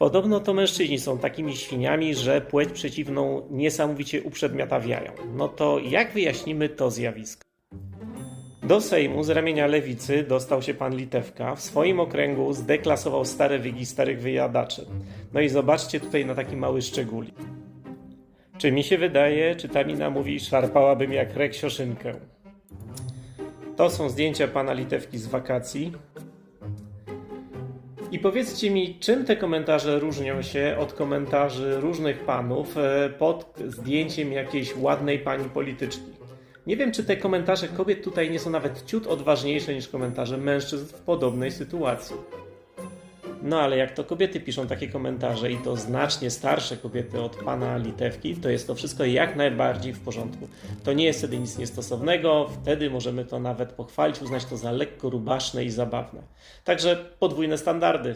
Podobno to mężczyźni są takimi świniami, że płeć przeciwną niesamowicie uprzedmiotawiają. No to jak wyjaśnimy to zjawisko? Do Sejmu z ramienia lewicy dostał się pan Litewka. W swoim okręgu zdeklasował stare wygi starych wyjadaczy. No i zobaczcie tutaj na taki mały szczególik. Czy mi się wydaje, czy ta mina mówi, szarpałabym jak reksiоszynkę. To są zdjęcia pana Litewki z wakacji. I powiedzcie mi, czym te komentarze różnią się od komentarzy różnych panów e, pod zdjęciem jakiejś ładnej pani polityczki? Nie wiem, czy te komentarze kobiet tutaj nie są nawet ciut odważniejsze niż komentarze mężczyzn w podobnej sytuacji. No ale jak to kobiety piszą takie komentarze i to znacznie starsze kobiety od pana Litewki, to jest to wszystko jak najbardziej w porządku. To nie jest wtedy nic niestosownego, wtedy możemy to nawet pochwalić, uznać to za lekko rubaszne i zabawne. Także podwójne standardy.